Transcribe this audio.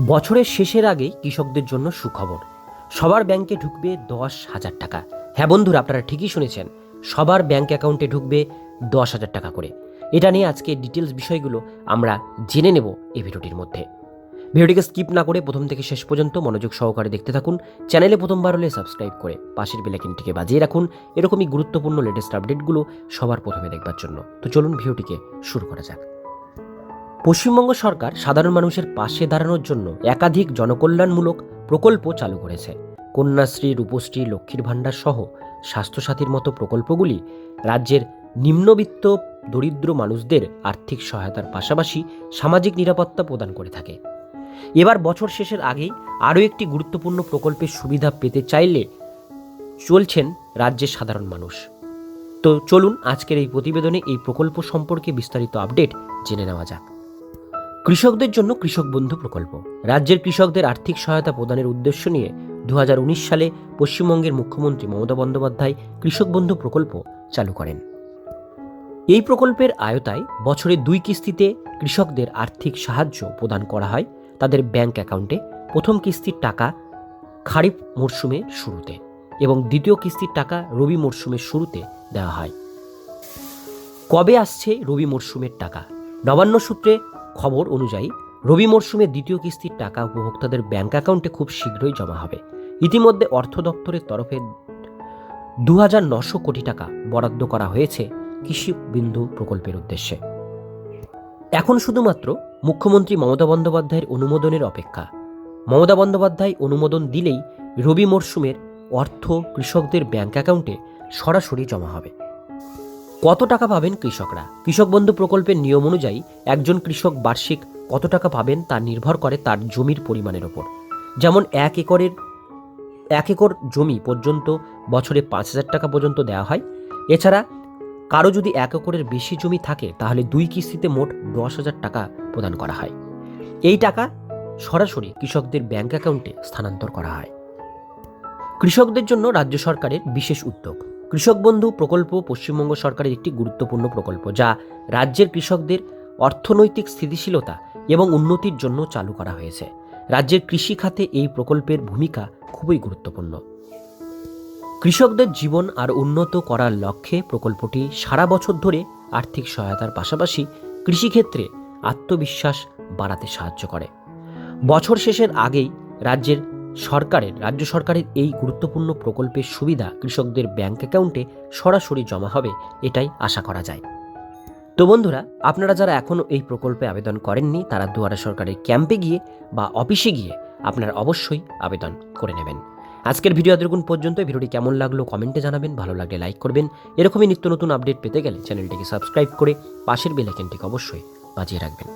বছরের শেষের আগেই কৃষকদের জন্য সুখবর। সবার ব্যাংকে ঢুকবে দশ হাজার টাকা। হ্যাঁ বন্ধুরা, আপনারা ঠিকই শুনেছেন, সবার ব্যাংক অ্যাকাউন্টে ঢুকবে দশ হাজার টাকা করে। এটা নিয়ে আজকে ডিটেলস বিষয়গুলো আমরা জেনে নেব এই ভিডিওটির মধ্যে। ভিডিওটিকে স্কিপ না করে প্রথম থেকে শেষ পর্যন্ত মনোযোগ সহকারে দেখতে থাকুন। চ্যানেলে প্রথমবার হলে সাবস্ক্রাইব করে পাশের বেলাইকিনটিকে বাজিয়ে রাখুন। এরকমই গুরুত্বপূর্ণ লেটেস্ট আপডেটগুলো সবার প্রথমে দেখবার জন্য। তো চলুন ভিডিওটিকে শুরু করা যাক। পশ্চিমবঙ্গ সরকার সাধারণ মানুষের পাশে দাঁড়ানোর জন্য একাধিক জনকল্যাণমূলক প্রকল্প চালু করেছে। কন্যাশ্রী, রূপশ্রী, লক্ষ্মীর ভাণ্ডার সহ স্বাস্থ্যসাথীর মতো প্রকল্পগুলি রাজ্যের নিম্নবিত্ত দরিদ্র মানুষদের আর্থিক সহায়তার পাশাপাশি সামাজিক নিরাপত্তা প্রদান করে থাকে। এবার বছর শেষের আগেই আরও একটি গুরুত্বপূর্ণ প্রকল্পের সুবিধা পেতে চাইলে চলছেন রাজ্যের সাধারণ মানুষ। তো চলুন আজকের এই প্রতিবেদনে এই প্রকল্প সম্পর্কে বিস্তারিত আপডেট জেনে নেওয়া যাক। কৃষকদের জন্য কৃষক বন্ধু প্রকল্প। রাজ্যের কৃষকদের আর্থিক সহায়তা প্রদানের উদ্দেশ্য নিয়ে দু হাজার উনিশ সালে পশ্চিমবঙ্গের মুখ্যমন্ত্রী মমতা বন্দ্যোপাধ্যায় কৃষক বন্ধু প্রকল্প চালু করেন। এই প্রকল্পের আয়তায় বছরে দুই কিস্তিতে কৃষকদের আর্থিক সাহায্য প্রদান করা হয় তাদের ব্যাংক অ্যাকাউন্টে। প্রথম কিস্তির টাকা খারিফ মরশুমের শুরুতে এবং দ্বিতীয় কিস্তির টাকা রবি মরশুমের শুরুতে দেওয়া হয়। কবে আসছে রবি মরশুমের টাকা? নবান্ন সূত্রে খবর অনুযায়ী, রবি মরশুমে দ্বিতীয় কিস্তির টাকা উপভোক্তাদের ব্যাংক অ্যাকাউন্টে খুব শীঘ্রই জমা হবে। ইতিমধ্যে অর্থ দপ্তরের তরফে দু হাজার নশো কোটি টাকা বরাদ্দ করা হয়েছে কৃষি বিন্দু প্রকল্পের উদ্দেশ্যে। এখন শুধুমাত্র মুখ্যমন্ত্রী মমতা বন্দ্যোপাধ্যায়ের অনুমোদনের অপেক্ষা। মমতা বন্দ্যোপাধ্যায় অনুমোদন দিলেই রবি মরশুমের অর্থ কৃষকদের ব্যাংক অ্যাকাউন্টে সরাসরি জমা হবে। কত টাকা পাবেন কৃষকরা? কৃষক বন্ধু প্রকল্পের নিয়ম অনুযায়ী একজন কৃষক বার্ষিক কত টাকা পাবেন তা নির্ভর করে তার জমির পরিমাণের ওপর। যেমন এক একরের, এক একর জমি পর্যন্ত বছরে পাঁচ হাজার টাকা পর্যন্ত দেওয়া হয়। এছাড়া কারও যদি এক একরের বেশি জমি থাকে, তাহলে দুই কিস্তিতে মোট দশ হাজার টাকা প্রদান করা হয়। এই টাকা সরাসরি কৃষকদের ব্যাংক অ্যাকাউন্টে স্থানান্তর করা হয়। কৃষকদের জন্য রাজ্য সরকারের বিশেষ উদ্যোগ। কৃষক বন্ধু প্রকল্প পশ্চিমবঙ্গ সরকারের একটি গুরুত্বপূর্ণ প্রকল্প, যা রাজ্যের কৃষকদের অর্থনৈতিক স্থিতিশীলতা এবং উন্নতির জন্য চালু করা হয়েছে। রাজ্যের কৃষি খাতে এই প্রকল্পের ভূমিকা খুবই গুরুত্বপূর্ণ। কৃষকদের জীবন আর উন্নত করার লক্ষ্যে প্রকল্পটি সারা বছর ধরে আর্থিক সহায়তার পাশাপাশি কৃষিক্ষেত্রে আত্মবিশ্বাস বাড়াতে সাহায্য করে। বছর শেষের আগেই রাজ্যের সরকারের, রাজ্য সরকারের এই গুরুত্বপূর্ণ প্রকল্পের সুবিধা কৃষকদের ব্যাংক অ্যাকাউন্টে সরাসরি জমা হবে, এটাই আশা করা যায়। তো বন্ধুরা, আপনারা যারা এখনও এই প্রকল্পে আবেদন করেননি, তারা দুয়ারা সরকারের ক্যাম্পে গিয়ে বা অফিসে গিয়ে আপনারা অবশ্যই আবেদন করে নেবেন। আজকের ভিডিও এতটুকুন পর্যন্ত ভিডিওটি কেমন লাগল কমেন্টে জানাবেন, ভালো লাগলে লাইক করবেন। এরকমই নিত্য নতুন আপডেট পেতে গেলে চ্যানেলটিকে সাবস্ক্রাইব করে পাশের বেল আইকনটিকে অবশ্যই বাজিয়ে রাখবেন।